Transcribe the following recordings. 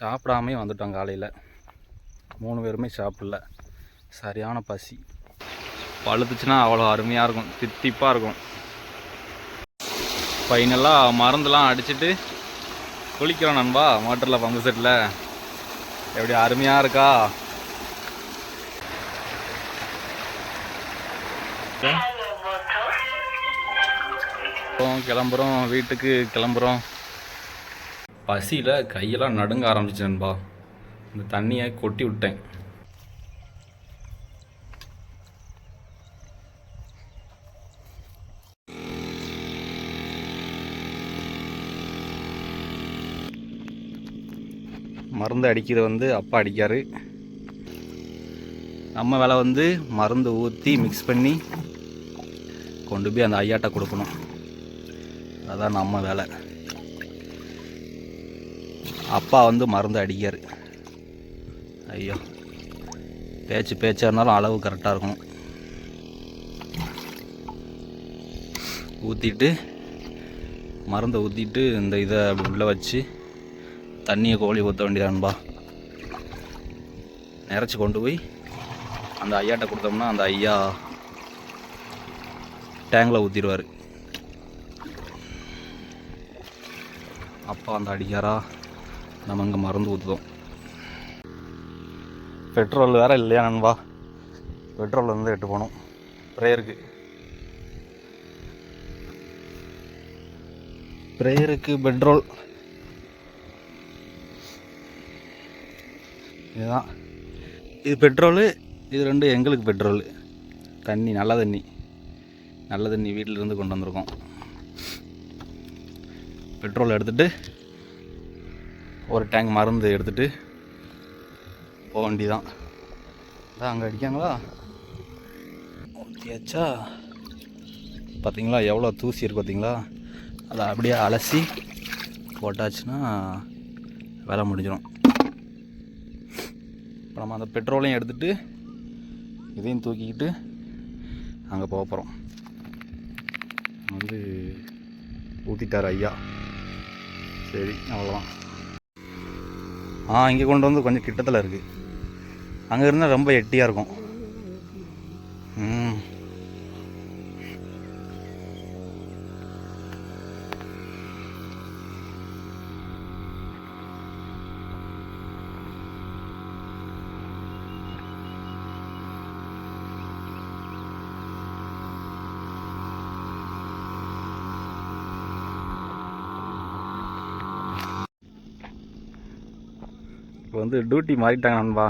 சாப்பிடாமே வந்துட்டோம் காலையில். மூணு பேருமே சாப்பிடல. சரியான பசி. பழுத்துச்சுன்னா அவ்வளோ அருமையாக இருக்கும். தித்திப்பாக இருக்கும். ஃபைனலாக மருந்துலாம் அடிச்சிட்டு குளிக்கிறோம் நண்பா. மோட்டரில் பம்பு செட்டில் எப்படி அருமையாக இருக்கா? கிளம்புறோம். வீட்டுக்கு கிளம்புறோம். பசியில் கையெல்லாம் நடுங்க ஆரம்பிச்சிச்சு நண்பா. இந்த தண்ணியை கொட்டி விட்டேன். மருந்து அடிக்கிறது வந்து அப்பா அடிக்காரு. நம்ம வேலை வந்து மருந்து ஊற்றி மிக்ஸ் பண்ணி கொண்டு போய் அந்த ஐயாட்ட கொடுக்கணும். அதான் நம்ம வேலை. அப்பா வந்து மருந்து அடிக்கார் ஐயோ. பேச்சு பேச்சாக இருந்தாலும் அளவு கரெக்டாக இருக்கும் ஊற்றிட்டு மருந்தை ஊற்றிட்டு இந்த இதை அப்படி உள்ளே வச்சு தண்ணியை கோழி ஊற்ற வேண்டியதான்பா நிறச்சி கொண்டு போய் அந்த ஐயாட்ட கொடுத்தோம்னா அந்த ஐயா டேங்கில் ஊற்றிடுவார் அப்பா அந்த அடிக்காரா நம்ம இங்கே மருந்து ஊற்றுதோம் பெட்ரோல் வேறு இல்லையா நண்பா? பெட்ரோல் வந்து எட்டு போகணும். ப்ரேயருக்கு ப்ரேயருக்கு பெட்ரோல் இதுதான். இது பெட்ரோலு இது ரெண்டும் எங்களுக்கு பெட்ரோல் தண்ணி நல்ல தண்ணி. நல்ல தண்ணி வீட்டிலேருந்து கொண்டு வந்திருக்கோம். பெட்ரோல் எடுத்துகிட்டு ஒரு டேங்க் மருந்து எடுத்துட்டு போக வேண்டிதான் அதான் அங்கே அடிக்காங்களா? ஊற்றியாச்சா பார்த்தீங்களா எவ்வளோ தூசி இருக்கு பார்த்தீங்களா அதை அப்படியே அலசி போட்டாச்சுன்னா வேலை முடிஞ்சிடும். இப்போ நம்ம அந்த பெட்ரோலையும் எடுத்துகிட்டு இதையும் தூக்கிக்கிட்டு அங்கே போக போகிறோம் வந்து ஊற்றிட்டார் ஐயா. சரி அவ்வளோதான் ஆ இங்கே கொண்டு வந்து கொஞ்சம் கிட்டத்தில் இருக்குது அங்கே இருந்தால் ரொம்ப எட்டியாக இருக்கும் ம் இப்போ வந்து டியூட்டி மாறிட்டாங்க நண்பா.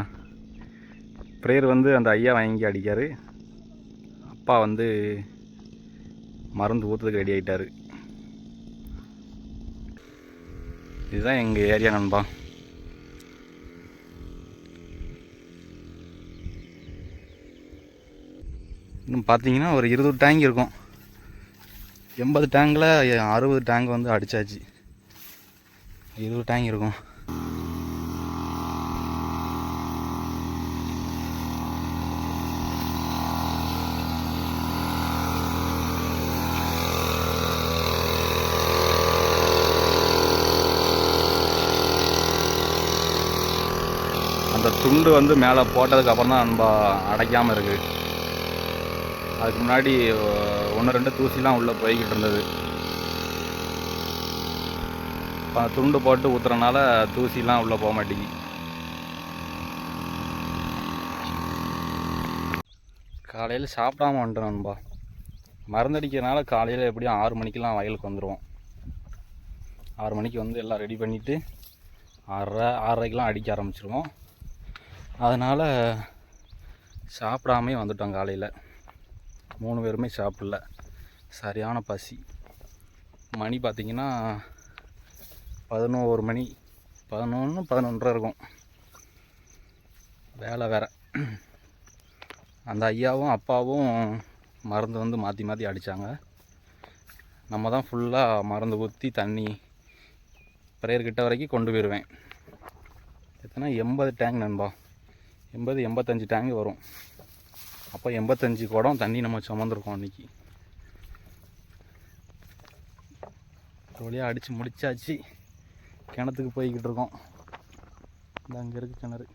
ப்ரேயர் வந்து அந்த ஐயா வாங்கி அடிக்கார். அப்பா வந்து மருந்து ஊற்றுறதுக்கு ரெடி ஆகிட்டாரு இதுதான் எங்கள் ஏரியா நண்பா. இன்னும் பார்த்தீங்கன்னா ஒரு இருபது டேங்க் இருக்கும். எண்பது டேங்கில் அறுபது டேங்க் வந்து அடிச்சாச்சு. இருபது டேங்க் இருக்கும் அந்த துண்டு வந்து மேலே போட்டதுக்கப்புறம் தான் நம்ம அடைக்காமல் இருக்குது அதுக்கு முன்னாடி ஒன்று ரெண்டு தூசிலாம் உள்ளே போய்கிட்டு இருந்தது. இப்போ துண்டு போட்டு ஊற்றுறனால தூசிலாம் உள்ளே போக மாட்டேங்கி. காலையில் சாப்பிடாம வந்துட்டோம் நண்பா. மருந்தடிக்கிறனால காலையில் எப்படியும் ஆறு மணிக்கெலாம் வயலுக்கு வந்துடுவோம் ஆறு மணிக்கு வந்து எல்லாம் ரெடி பண்ணிவிட்டு ஆறரை ஆறரைக்கெலாம் அடிக்க ஆரம்பிச்சிருவோம். அதனால் சாப்பிடாமே வந்துட்டோம் காலையில். மூணு பேருமே சாப்பிடல. சரியான பசி. மணி பார்த்திங்கன்னா பதினோரு மணி. பதினொன்று பதினொன்றரை இருக்கும். வேலை வேற. அந்த ஐயாவும் அப்பாவும் மருந்து வந்து மாற்றி மாற்றி அடித்தாங்க நம்ம தான் ஃபுல்லாக மருந்து ஊற்றி தண்ணி ப்ரேயர் கிட்ட வரைக்கும் கொண்டு போயிடுவேன் எத்தனை? எண்பது டேங்க் நண்பா. எண்பது எண்பத்தஞ்சு டேங்க் வரும். அப்போ எண்பத்தஞ்சு குடம் தண்ணி நம்ம சுமந்துருக்கோம் அன்றைக்கி ஒரு வழியாக அடித்து முடிச்சாச்சு. கிணத்துக்கு போய்கிட்டு இருக்கோம். இந்த அங்கே இருக்குது கிணறு.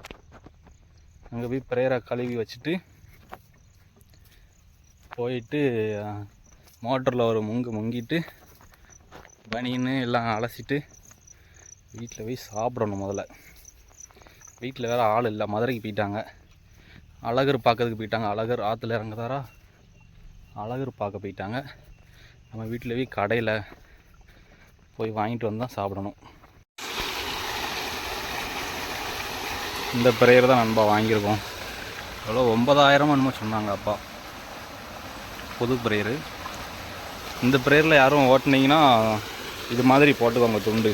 அங்கே போய் பிரேயரை கழுவி வச்சுட்டு போயிட்டு மோட்டரில் ஒரு முங்கு முங்கிட்டு பனின்னு எல்லாம் அலசிட்டு வீட்டில் போய் சாப்பிடணும் முதல்ல. வீட்டில் வேறு ஆள் இல்லை. மதுரைக்கு போயிட்டாங்க. அழகர் பார்க்கறதுக்கு போயிட்டாங்க. அழகர் ஆற்றுல இறங்குதாரா? அழகர் பார்க்க போயிட்டாங்க. நம்ம வீட்டில் போய் கடையில் போய் வாங்கிட்டு வந்து தான் சாப்பிடணும். இந்த பிரேயர் தான் நண்பா வாங்கியிருக்கோம். எவ்வளோ? ஒன்பதாயிரம் என்னமோ சொன்னாங்க அப்பா. புது பிரேயரு இந்த பிரேயரில் யாரும் ஓட்டுனீங்கன்னா இது மாதிரி போட்டுக்கோங்க துண்டு.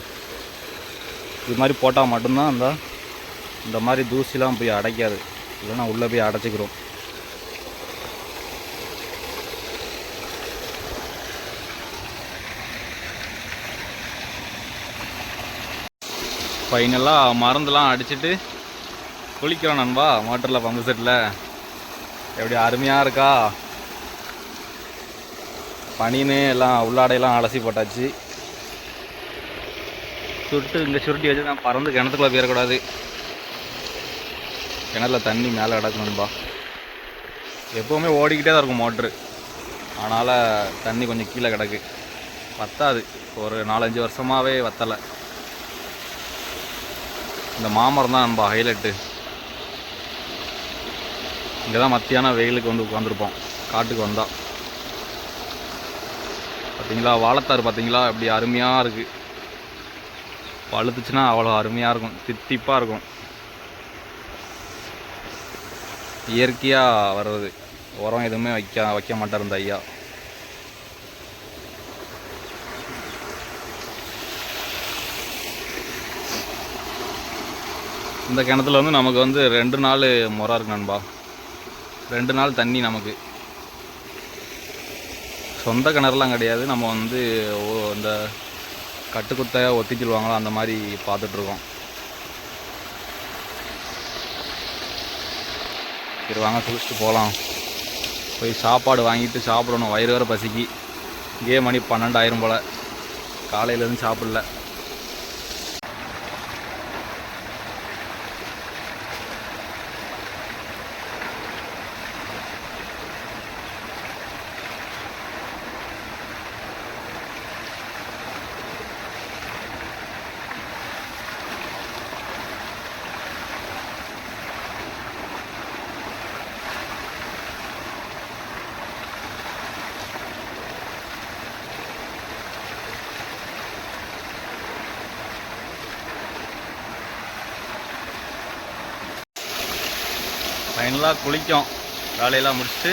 இது மாதிரி போட்டால் மட்டும்தான் அந்த இந்த மாதிரி தூசிலாம் போய் அடைக்காது. இல்லைன்னா உள்ளே போய் அடைச்சிக்கிறோம். ஃபைனலாக மருந்தெலாம் அடிச்சிட்டு குளிக்கிறோம் நண்பா மோட்டரில் பம்பு செட்டில் எப்படி அருமையாக இருக்கா? பனின்னு எல்லாம் உள்ளாடையெல்லாம் அலசி போட்டாச்சு. சுட்டு இங்கே சுருட்டி வச்சு நான் பறந்து கிணத்துக்குள்ளே போயிடக்கூடாது கிணறுல தண்ணி மேலே கிடக்கணும்பா எப்போவுமே ஓடிக்கிட்டே தான் இருக்கும் மோட்ரு. அதனால் தண்ணி கொஞ்சம் கீழே கிடக்கு. வத்தாது ஒரு நாலஞ்சு வருஷமாகவே வத்தலை. இந்த மாமரம் தான் நம்ம ஹைலைட்டு இங்கே தான் மத்தியானம் வெயிலுக்கு வந்து உட்காந்துருப்போம் காட்டுக்கு வந்தால் பார்த்தீங்களா வாழைத்தாறு பார்த்தீங்களா இப்படி அருமையாக இருக்குது பழுத்துச்சுன்னா அவ்வளோ அருமையாக இருக்கும். தித்திப்பாக இருக்கும். இயற்கையாக வர்றது. உரம் எதுவுமே வைக்க வைக்க மாட்டார் இந்த ஐயா. இந்த கிணத்துல வந்து நமக்கு வந்து ரெண்டு நாள் முறை இருக்கு நண்பா. ரெண்டு நாள் தண்ணி நமக்கு. சொந்த கிணறுலாம் கிடையாது. நம்ம வந்து இந்த கட்டுக்குத்தை ஒத்தி சொல்லுவாங்களோ அந்த மாதிரி பார்த்துட்ருக்கோம் சரி வாங்க குளிச்சுட்டு போகலாம் போய் சாப்பாடு வாங்கிட்டு சாப்பிடணும். வயிறு வேறு பசிக்கு. இங்கே மணி பன்னெண்டாயிரம் போல். காலையிலேருந்து சாப்பிடல. ஃபைனலாக குளிக்கும். வேலையெல்லாம் முடிச்சுட்டு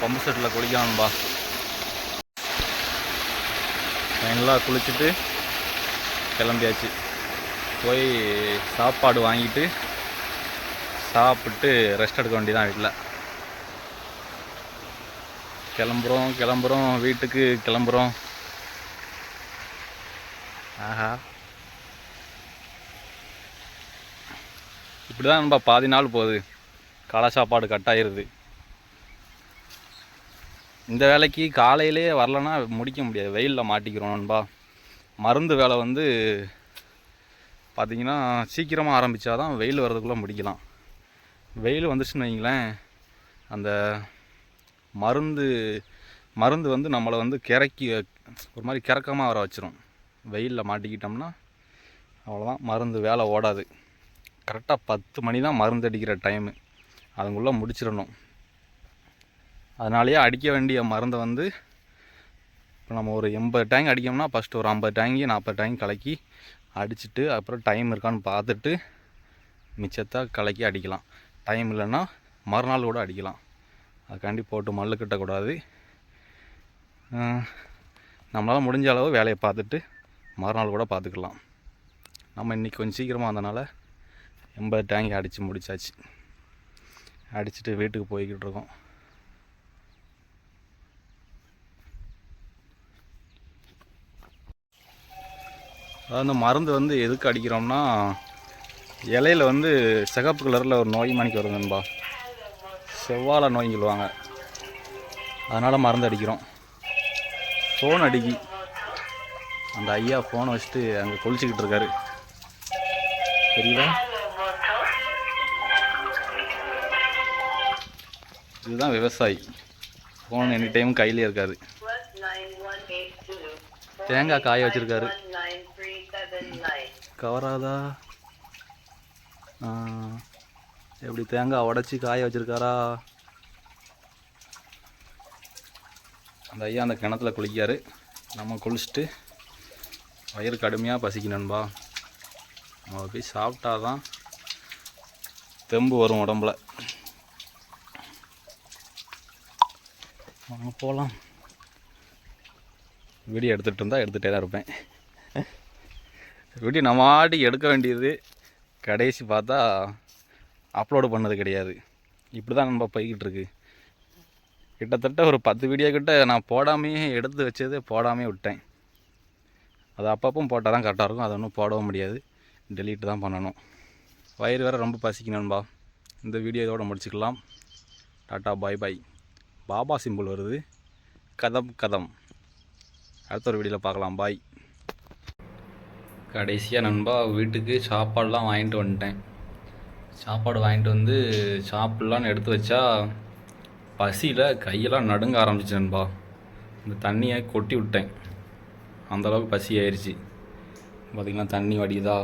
பம்பு செட்டில் குளிக்கணும்பா ஃபைனலாக குளிச்சுட்டு கிளம்பியாச்சு. போய் சாப்பாடு வாங்கிட்டு சாப்பிட்டு ரெஸ்ட் எடுக்க வேண்டியதான் வீட்டில் கிளம்புறோம் கிளம்புறோம் வீட்டுக்கு கிளம்புறோம். ஆஹா. இப்படி தான் நம்ம பாதி நாள் போகுது. களை சாப்பாடு கட் ஆயிடுது இந்த வேலைக்கு காலையிலே வரலன்னா முடிக்க முடியாது. வெயிலில் மாட்டிக்கிறோம் நண்பா. மருந்து வேலை வந்து பார்த்திங்கன்னா சீக்கிரமாக ஆரம்பித்தாதான் வெயில் வர்றதுக்குள்ளே முடிக்கலாம். வெயில் வந்துச்சுன்னு வைங்களேன் அந்த மருந்து மருந்து வந்து நம்மளை வந்து கிறக்கி ஒரு மாதிரி கிறக்கமாக வர வச்சிரும். வெயிலில் மாட்டிக்கிட்டோம்னா அவ்வளோதான் மருந்து வேலை ஓடாது. கரெக்டாக பத்து மணி தான் மருந்து அடிக்கிற டைமு அதுக்குள்ளே முடிச்சிடணும் அதனாலேயே அடிக்க வேண்டிய மருந்தை வந்து இப்போ நம்ம ஒரு எண்பது டேங்க் அடிக்கோம்னா ஃபஸ்ட்டு ஒரு ஐம்பது டேங்கி நாற்பது டேங்க் கலக்கி அடிச்சுட்டு அப்புறம் டைம் இருக்கான்னு பார்த்துட்டு மிச்சத்தை கலக்கி அடிக்கலாம். டைம் இல்லைன்னா மறுநாள் கூட அடிக்கலாம். அதுக்காண்டி போட்டு மல்லு கட்டக்கூடாது. நம்மளால் முடிஞ்ச அளவு வேலையை பார்த்துட்டு மறுநாள் கூட பார்த்துக்கலாம். நம்ம இன்றைக்கி கொஞ்சம் சீக்கிரமாக வந்தனால எண்பது டேங்கி அடித்து முடிச்சாச்சு. அடிச்சுட்டு வீட்டுக்கு போய்கிட்டு இருக்கோம். அதாவது அந்த மருந்து வந்து எதுக்கு அடிக்கிறோம்னா இலையில வந்து சிகப்பு கலரில் ஒரு நோய் மணிக்கு வரும் நண்பா. செவ்வாழை நோய் சொல்லுவாங்க. அதனால் மருந்து அடிக்கிறோம். ஃபோன் அடிக்கி. அந்த ஐயா ஃபோனை வச்சுட்டு அங்கே குளிச்சுக்கிட்டு இருக்காரு. தெரியுதா? இதுதான் விவசாயி. ஃபோன் எனி டைம் கையிலே இருக்காது தேங்காய் காய வச்சிருக்காரு. கவராதா? எப்படி தேங்காய் உடச்சி காய வச்சிருக்காரா? அந்த ஐயா அந்த கிணத்துல குளிக்காரு நம்ம குளிச்சுட்டு வயிறு கடுமையாக பசிக்கணும்பா நம்ம போய் சாப்பிட்டாதான் தெம்பு வரும் உடம்புல. வாங்க போகலாம் வீடியோ எடுத்துகிட்டு இருந்தால் எடுத்துகிட்டே தான் இருப்பேன். வீடியோ நம்ம ஆடி எடுக்க வேண்டியது கடைசி பார்த்தா அப்லோடு பண்ணது கிடையாது. இப்படி தான் நம்ம போய்கிட்டு இருக்கு. கிட்டத்தட்ட ஒரு பத்து வீடியோ கிட்ட நான் போடாமையே எடுத்து வச்சது போடாமே விட்டேன். அது அப்பப்போ போட்டால் தான் கரெக்டாக இருக்கும். அதை ஒன்றும் போடவும் முடியாது. டெலீட் தான் பண்ணணும். வயிறு வேறு ரொம்ப பசிக்கணும்பா இந்த வீடியோ இதோட முடிச்சுக்கலாம். டாட்டா பாய் பாய் பாபா சிம்பிள் வருது. கதம் கதம். அடுத்த ஒரு வீடியோவில் பார்க்கலாம். பாய் கடைசியாக நண்பா வீட்டுக்கு சாப்பாடுலாம் வாங்கிட்டு வந்துட்டேன். சாப்பாடு வாங்கிட்டு வந்து சாப்பிட்லான்னு எடுத்து வச்சா பசியில் கையெல்லாம் நடுங்க ஆரம்பிச்சு நண்பா. இந்த தண்ணியை கொட்டி விட்டேன். அந்தளவுக்கு பசி ஆயிடுச்சு பார்த்திங்கன்னா தண்ணி வடியுதா?